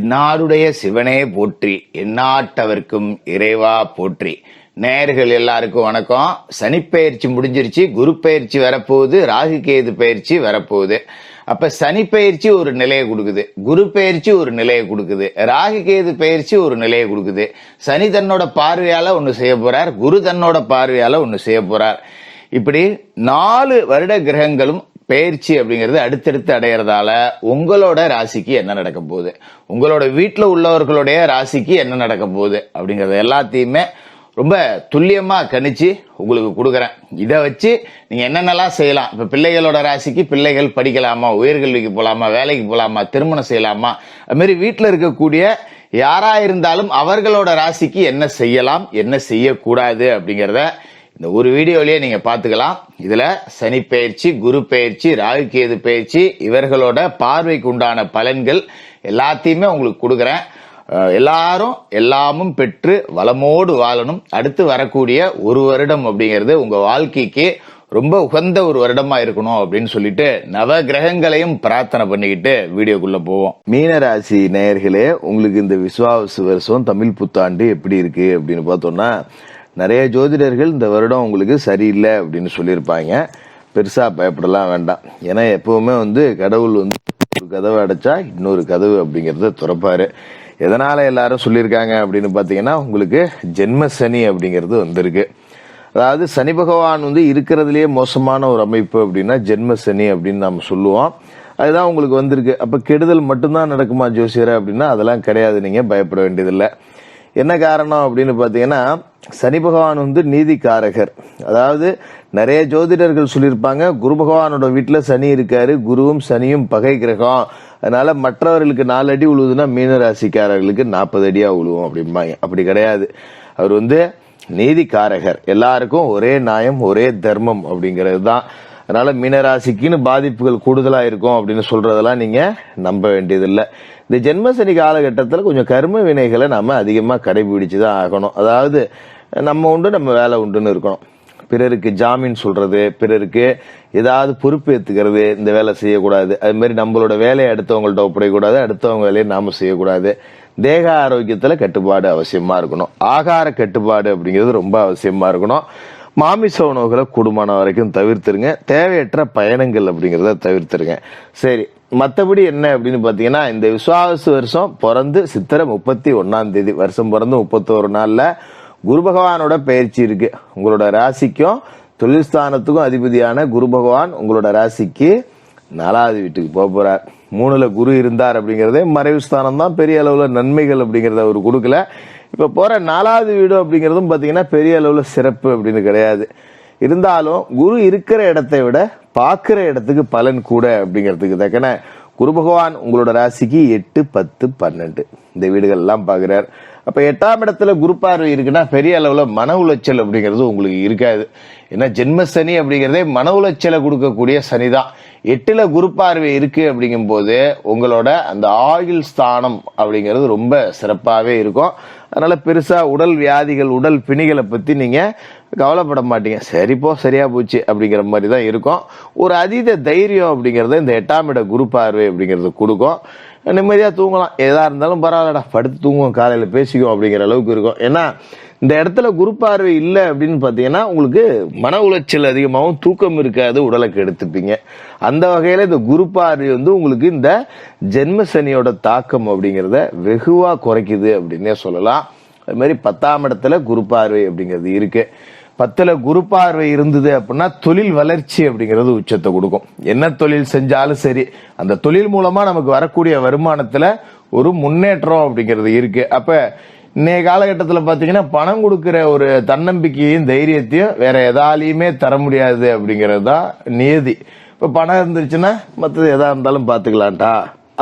என்னாருடைய சிவனே போற்றி எந்நாட்டவர்க்கும் இறைவா போற்றி. நேர்கள் எல்லாருக்கும் வணக்கம். சனிப்பெயர்ச்சி முடிஞ்சிருச்சு குரு பயிற்சி வரப்போகுது ராகு கேது பயிற்சி வரப்போகுது. அப்ப சனி பயிற்சி ஒரு நிலையை கொடுக்குது குரு பயிற்சி ஒரு நிலையை கொடுக்குது ராகு கேது பயிற்சி ஒரு நிலையை கொடுக்குது. சனி தன்னோட பார்வையால ஒன்று செய்ய போறார் குரு தன்னோட பார்வையால ஒன்று செய்ய போறார். இப்படி நாலு வருட கிரகங்களும் பயிற்சி அப்படிங்கிறது அடுத்தடுத்து அடையிறதால உங்களோட ராசிக்கு என்ன நடக்க போகுது? உங்களோட வீட்டில் உள்ளவர்களுடைய ராசிக்கு என்ன நடக்க போகுது? அப்படிங்கிறது எல்லாத்தையுமே ரொம்ப துல்லியமாக கணிச்சு உங்களுக்கு கொடுக்குறேன். இதை வச்சு நீங்கள் என்னென்னலாம் செய்யலாம்? இப்போ பிள்ளைகளோட ராசிக்கு பிள்ளைகள் படிக்கலாமா? உயர்கல்விக்கு போகலாமா வேலைக்கு போகலாமா திருமணம் செய்யலாமா? அதுமாரி வீட்டில் இருக்கக்கூடிய யாராக இருந்தாலும் அவர்களோட ராசிக்கு என்ன செய்யலாம்? என்ன செய்யக்கூடாது? அப்படிங்கிறத இந்த ஒரு வீடியோலயே நீங்க பாத்துக்கலாம். இதுல சனி பயிற்சி குரு பயிற்சி ராகு கேது பயிற்சி இவர்களோட பார்வைக்கு உண்டான பலன்கள் எல்லாத்தையுமே உங்களுக்கு கொடுக்குறேன். எல்லாரும் எல்லாமும் பெற்று வளமோடு வாழணும். அடுத்து வரக்கூடிய ஒரு வருடம் அப்படிங்கிறது உங்க வாழ்க்கைக்கு ரொம்ப உகந்த ஒரு வருடமா இருக்கணும் அப்படின்னு சொல்லிட்டு நவ கிரகங்களையும் பிரார்த்தனை பண்ணிக்கிட்டு வீடியோக்குள்ள போவோம். மீனராசி நேயர்களே உங்களுக்கு இந்த விஸ்வாச வருஷம் தமிழ் புத்தாண்டு எப்படி இருக்கு அப்படின்னு பார்த்தோம்னா நிறைய ஜோதிடர்கள் இந்த வருடம் உங்களுக்கு சரியில்லை அப்படின்னு சொல்லியிருப்பாங்க. பெருசாக பயப்படலாம் வேண்டாம். ஏன்னா எப்பவுமே வந்து கடவுள் வந்து ஒரு கதவை அடைச்சா இன்னொரு கதவு அப்படிங்கிறத துறப்பாரு. எதனால் எல்லாரும் சொல்லியிருக்காங்க அப்படின்னு பார்த்தீங்கன்னா உங்களுக்கு ஜென்ம சனி அப்படிங்கிறது வந்திருக்கு. அதாவது சனி பகவான் வந்து இருக்கிறதுலேயே மோசமான ஒரு அமைப்பு அப்படின்னா ஜென்ம சனி அப்படின்னு நம்ம சொல்லுவோம். அதுதான் உங்களுக்கு வந்திருக்கு. அப்போ கெடுதல் மட்டும்தான் நடக்குமா ஜோசியரை அப்படின்னா அதெல்லாம் கிடையாது. நீங்கள் பயப்பட வேண்டியதில்லை. என்ன காரணம் அப்படின்னு பார்த்தீங்கன்னா சனி பகவான் வந்து நீதிக்காரகர். அதாவது நிறைய ஜோதிடர்கள் சொல்லியிருப்பாங்க குரு பகவானோட வீட்டில் சனி இருக்காரு குருவும் சனியும் பகை கிரகம். அதனால மற்றவர்களுக்கு நாலு அடி உழுவுதுன்னா மீன ராசிக்காரர்களுக்கு நாற்பது அடியாக உழுவும் அப்படிம்பாங்க. அப்படி கிடையாது. அவர் வந்து நீதிக்காரகர். எல்லாருக்கும் ஒரே நியாயம் ஒரே தர்மம் அப்படிங்கிறது தான் அதனால மீனராசிக்குன்னு பாதிப்புகள் கூடுதலாக இருக்கும் அப்படின்னு சொல்றதெல்லாம் நீங்க நம்ப வேண்டியதில்லை. இந்த ஜென்மசனி காலகட்டத்தில் கொஞ்சம் கர்ம வினைகளை நம்ம அதிகமாக கடைபிடிச்சு தான் ஆகணும். அதாவது நம்ம உண்டு நம்ம வேலை உண்டுன்னு இருக்கணும். பிறருக்கு ஜாமீன் சொல்றது பிறருக்கு ஏதாவது பொறுப்பு ஏற்றுக்கிறது இந்த வேலை செய்யக்கூடாது. அது மாதிரி நம்மளோட வேலையை அடுத்தவங்கள்ட்ட ஒப்படைக்கூடாது அடுத்தவங்க வேலையை நாம செய்யக்கூடாது. தேக ஆரோக்கியத்தில் கட்டுப்பாடு அவசியமாக இருக்கணும். ஆகார கட்டுப்பாடு அப்படிங்கிறது ரொம்ப அவசியமாக இருக்கணும். மாமிச உணவுகளை கூடுமான வரைக்கும் தவிர்த்துருங்க. தேவையற்ற பயணங்கள் அப்படிங்கிறத தவிர்த்துருங்க. சரி மற்றபடி என்ன அப்படின்னு பார்த்தீங்கன்னா இந்த விசுவாச வருஷம் பிறந்து சித்திரை முப்பத்தி ஒன்றாம் தேதி வருஷம் பிறந்து முப்பத்தோரு நாளில் குரு பகவானோட பயிற்சி இருக்கு. உங்களோட ராசிக்கும் தொழில்ஸ்தானத்துக்கும் அதிபதியான குரு பகவான் உங்களோட ராசிக்கு நாலாவது வீட்டுக்கு போக போறார். மூணுல குரு இருந்தார் அப்படிங்கிறதே மறைவு ஸ்தானம் தான் பெரிய அளவில் நன்மைகள் அப்படிங்கிறத அவர் கொடுக்கல. இப்போ போகிற நாலாவது வீடு அப்படிங்கிறதும் பார்த்தீங்கன்னா பெரிய அளவில் சிறப்பு அப்படின்னு கிடையாது. இருந்தாலும் குரு இருக்கிற இடத்தை விட பார்க்குற இடத்துக்கு பலன் கூட அப்படிங்கிறதுக்கு தக்கன குரு பகவான் உங்களோட ராசிக்கு எட்டு பத்து பன்னெண்டு. இந்த வீடுகள்லாம் பார்க்குறார். அப்போ எட்டாம் இடத்துல குரு பார்வை இருக்குன்னா பெரிய அளவில் மன உளைச்சல் அப்படிங்கிறது உங்களுக்கு இருக்காது. ஏன்னா ஜென்ம சனி அப்படிங்கிறதே மன உளைச்சலை கொடுக்கக்கூடிய சனி தான். எட்டில் குரு பார்வை இருக்குது அப்படிங்கும்போது உங்களோட அந்த ஆயுள் ஸ்தானம் அப்படிங்கிறது ரொம்ப சிறப்பாகவே இருக்கும். அதனால் பெருசாக உடல் வியாதிகள் உடல் பிணிகளை பற்றி நீங்கள் கவலைப்பட மாட்டீங்க. சரிப்போ சரியாக போச்சு அப்படிங்கிற மாதிரி தான் இருக்கும். ஒரு அதீத தைரியம் அப்படிங்கிறத இந்த எட்டாம் இட குரு பார்வை அப்படிங்கிறது கொடுக்கும். நிம்மதியாக தூங்கலாம். எதாக இருந்தாலும் பரவாயில்லடா படுத்து தூங்குவோம் காலையில் பேசிக்குவோம் அப்படிங்கிற அளவுக்கு இருக்கும். ஏன்னா இந்த இடத்துல குரு பார்வை இல்லை அப்படின்னு பார்த்தீங்கன்னா உங்களுக்கு மன உளைச்சல் அதிகமாகவும் தூக்கம் இருக்காது உடலை கெடுத்துப்பீங்க அந்த வகையில் இந்த குரு பார்வை வந்து உங்களுக்கு இந்த ஜென்ம சனியோட தாக்கம் அப்படிங்கிறத வெகுவாக குறைக்குது அப்படின்னே சொல்லலாம். அது மாதிரி பத்தாம் இடத்துல குரு பார்வை அப்படிங்கிறது இருக்கு. பத்தில் குரு பார்வை இருந்தது அப்படின்னா தொழில் வளர்ச்சி அப்படிங்கிறது உச்சத்தை கொடுக்கும். என்ன தொழில் செஞ்சாலும் சரி அந்த தொழில் மூலமாக நமக்கு வரக்கூடிய வருமானத்தில் ஒரு முன்னேற்றம் அப்படிங்கிறது இருக்குது அப்போ இன்னைய காலகட்டத்தில் பார்த்தீங்கன்னா பணம் கொடுக்குற ஒரு தன்னம்பிக்கையும் தைரியத்தையும் வேற எதாலையுமே தர முடியாது அப்படிங்கிறது தான் நியதி. இப்போ பணம் இருந்துச்சுன்னா மற்றது எதா இருந்தாலும் பார்த்துக்கலான்டா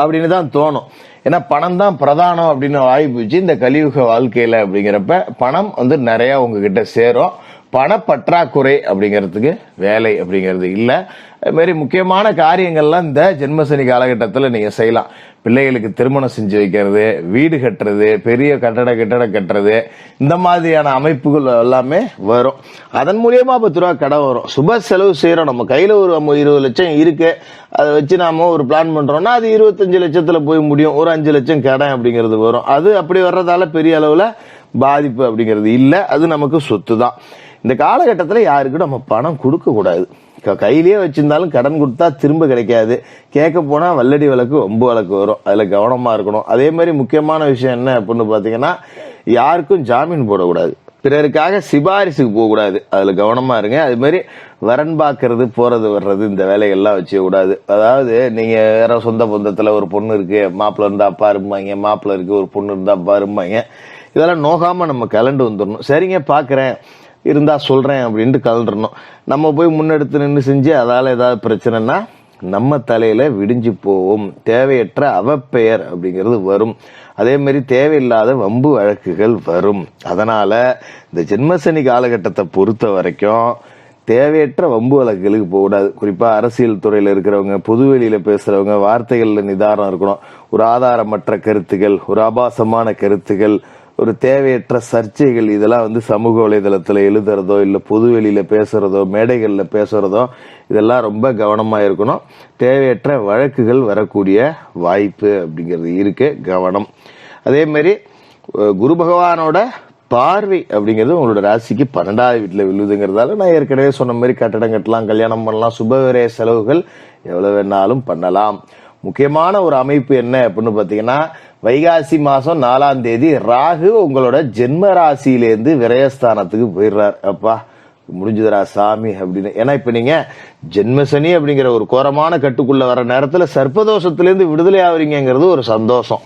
அப்படின்னு தான் தோணும். ஏன்னா பணம் தான் பிரதானம் அப்படின்னு வாய்ப்புச்சு இந்த கலியுக வாழ்க்கையில் அப்படிங்கிறப்ப. பணம் வந்து நிறையா உங்ககிட்ட சேரும். பணப்பற்றாக்குறை அப்படிங்கிறதுக்கு வேலை அப்படிங்கிறது இல்லை. அதுமாரி முக்கியமான காரியங்கள்லாம் இந்த ஜென்மசனி காலகட்டத்தில் நீங்கள் செய்யலாம். பிள்ளைகளுக்கு திருமணம் செஞ்சு வைக்கிறது வீடு கட்டுறது பெரிய கட்டட கட்டட கட்டுறது இந்த மாதிரியான அமைப்புகள் எல்லாமே வரும். அதன் மூலியமாக பத்து ரூபா கடை வரும். சுப செலவு செய்கிறோம் நம்ம கையில் ஒரு நம்ம இருபது லட்சம் இருக்குது அதை வச்சு நாம் ஒரு பிளான் பண்ணுறோன்னா அது இருபத்தஞ்சு லட்சத்தில் போய் முடியும். ஒரு அஞ்சு லட்சம் கடன் அப்படிங்கிறது வரும். அது அப்படி வர்றதால பெரிய அளவில் பாதிப்பு அப்படிங்கிறது இல்லை. அது நமக்கு சொத்து தான் இந்த காலகட்டத்தில் யாருக்கும் நம்ம பணம் கொடுக்கக்கூடாது கையிலேயே வச்சிருந்தாலும் கடன் கொடுத்தா திரும்ப கிடைக்காது. கேட்க போனால் வல்லடி வழக்கு ஒம்பு வழக்கு வரும். அதில் கவனமாக இருக்கணும். அதே மாதிரி முக்கியமான விஷயம் என்ன அப்படின்னு பார்த்தீங்கன்னா யாருக்கும் ஜாமீன் போடக்கூடாது. பிறருக்காக சிபாரிசுக்கு போகக்கூடாது. அதில் கவனமாக இருங்க. அது மாதிரி வரன் பார்க்கறது போகிறது வர்றது இந்த வேலைகள்லாம் வச்சுக்கூடாது அதாவது நீங்கள் வேற சொந்த பந்தத்தில் ஒரு பொண்ணு இருக்குது மாப்பிள்ள இருந்தால் அப்பா இருப்பாங்க மாப்பிள்ள இருக்கு ஒரு பொண்ணு இருந்தால் அப்பா இருப்பாங்க இதெல்லாம் நோகாமல் நம்ம கலண்டு வந்துடணும். சரிங்க பார்க்குறேன் இருந்தால் சொல்கிறேன் அப்படின்ட்டு கலந்துடணும். நம்ம போய் முன்னெடுத்து நின்று செஞ்சு அதால் ஏதாவது பிரச்சனைனா நம்ம தலையில் விடிஞ்சு போகும். தேவையற்ற அவப்பெயர் அப்படிங்கிறது வரும். அதேமாரி தேவையில்லாத வம்பு வழக்குகள் வரும். அதனால் இந்த ஜென்மசனி காலகட்டத்தை பொறுத்த வரைக்கும் தேவையற்ற வம்பு வழக்குகளுக்கு போகக்கூடாது குறிப்பாக அரசியல் துறையில் இருக்கிறவங்க பொதுவெளியில் பேசுகிறவங்க வார்த்தைகளில் நிதானம் இருக்கணும். ஒரு ஆதாரமற்ற கருத்துகள் ஒரு ஆபாசமான கருத்துகள் ஒரு தேவையற்ற சர்ச்சைகள் இதெல்லாம் வந்து சமூக வலைதளத்தில் எழுதுறதோ இல்லை பொதுவெளியில் பேசுறதோ மேடைகளில் பேசுறதோ இதெல்லாம் ரொம்ப கவனமாக இருக்கணும். தேவையற்ற வழக்குகள் வரக்கூடிய வாய்ப்பு அப்படிங்கிறது இருக்கு. கவனம். அதே மாதிரி குரு பகவானோட பார்வை அப்படிங்கிறது உங்களோட ராசிக்கு பன்னெண்டாவது வீட்டில் விழுதுங்கிறதால நான் ஏற்கனவே சொன்ன மாதிரி கட்டடம் கட்டலாம் கல்யாணம் பண்ணலாம் சுபவிரய செலவுகள் எவ்வளவு வேணாலும் பண்ணலாம். முக்கியமான ஒரு அமைப்பு என்ன அப்படின்னு பார்த்தீங்கன்னா வைகாசி மாசம் நாலாம் தேதி ராகு உங்களோட ஜென்ம ராசியிலேருந்து விரயஸ்தானத்துக்கு போயிடுறார். அப்பா முடிஞ்சுதுரா சாமி அப்படின்னு. ஏன்னா இப்ப நீங்க ஜென்மசனி அப்படிங்கிற ஒரு கோரமான கட்டுக்குள்ள வர நேரத்துல சர்ப்பதோஷத்திலேருந்து விடுதலை ஆகுறீங்கிறது ஒரு சந்தோஷம்.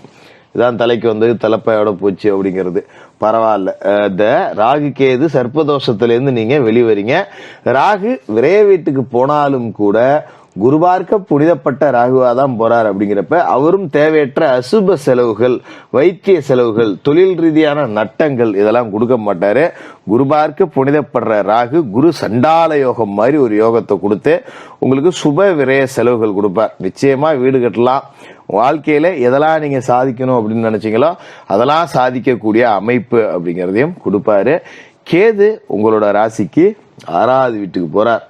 இதான் தலைக்கு வந்து தலைப்பையோட போச்சு அப்படிங்கிறது. பரவாயில்ல. இந்த ராகு கேது சர்ப்பதோஷத்திலேருந்து நீங்க வெளிவரீங்க. ராகு விரைய வீட்டுக்கு போனாலும் கூட குருபார்க்க புனிதப்பட்ட ராகுவா தான் போறார் அப்படிங்கிறப்ப அவரும் தேவையற்ற அசுப செலவுகள் வைத்திய செலவுகள் தொழில் ரீதியான நட்டங்கள் இதெல்லாம் கொடுக்க மாட்டாரு. குருபார்க்க புனிதப்படுற ராகு குரு சண்டால யோகம் மாதிரி ஒரு யோகத்தை கொடுத்து உங்களுக்கு சுப விரய செலவுகள் கொடுப்பார். நிச்சயமா வீடு கட்டலாம். வாழ்க்கையில எதெல்லாம் நீங்க சாதிக்கணும் அப்படின்னு நினைச்சீங்களோ அதெல்லாம் சாதிக்கக்கூடிய அமைப்பு அப்படிங்கிறதையும் கொடுப்பாரு. கேது உங்களோட ராசிக்கு ஆறாவது வீட்டுக்கு போறார்.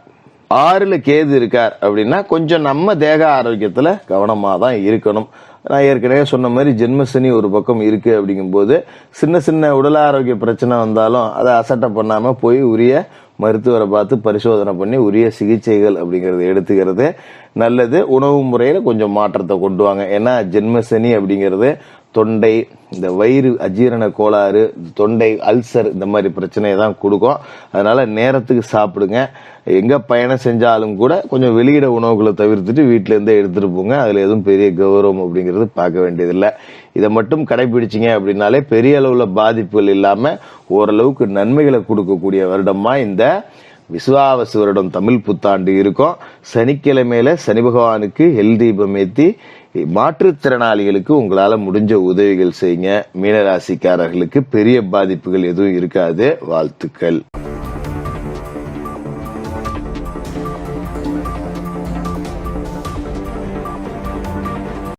ஆறுல கேது இருக்கார் அப்படின்னா கொஞ்சம் நம்ம தேக ஆரோக்கியத்துல கவனமா தான் இருக்கணும். நான் ஏற்கனவே சொன்ன மாதிரி ஜென்மசனி ஒரு பக்கம் இருக்கு அப்படிங்கும்போது சின்ன சின்ன உடல் ஆரோக்கிய பிரச்சனை வந்தாலும் அதை அசட்டை பண்ணாம போய் உரிய மருத்துவரை பார்த்து பரிசோதனை பண்ணி உரிய சிகிச்சைகள் அப்படிங்கறத எடுத்துக்கிறது. நல்லது உணவு முறையில் கொஞ்சம் மாற்றத்தை கொண்டு வாங்க. ஏன்னா ஜென்மசனி அப்படிங்கிறது தொண்டை இந்த வயிறு அஜீரண கோளாறு தொண்டை அல்சர் இந்த மாதிரி பிரச்சனையை தான் கொடுக்கும். அதனால் நேரத்துக்கு சாப்பிடுங்க. எங்கே பயணம் செஞ்சாலும் கூட கொஞ்சம் வெளியிட உணவுகளை தவிர்த்துட்டு வீட்டிலேருந்தே எடுத்துகிட்டு போங்க. அதில் எதுவும் பெரிய கௌரவம் அப்படிங்கிறது பார்க்க வேண்டியதில்லை. இதை மட்டும் கடைபிடிச்சிங்க அப்படின்னாலே பெரிய அளவில் பாதிப்புகள் இல்லாமல் ஓரளவுக்கு நன்மைகளை கொடுக்கக்கூடிய வருடமாக இந்த விசுவாவசு வருடம் தமிழ் புத்தாண்டு இருக்கும். சனிக்கிழமையில சனி பகவானுக்கு எல் தீபம் ஏற்றி மாற்றுத்திறனாளிகளுக்கு உங்களால் முடிஞ்ச உதவிகள் செய்யுங்க. மீனராசிக்காரர்களுக்கு பெரிய பாதிப்புகள் எதுவும் இருக்காது. வாழ்த்துக்கள்.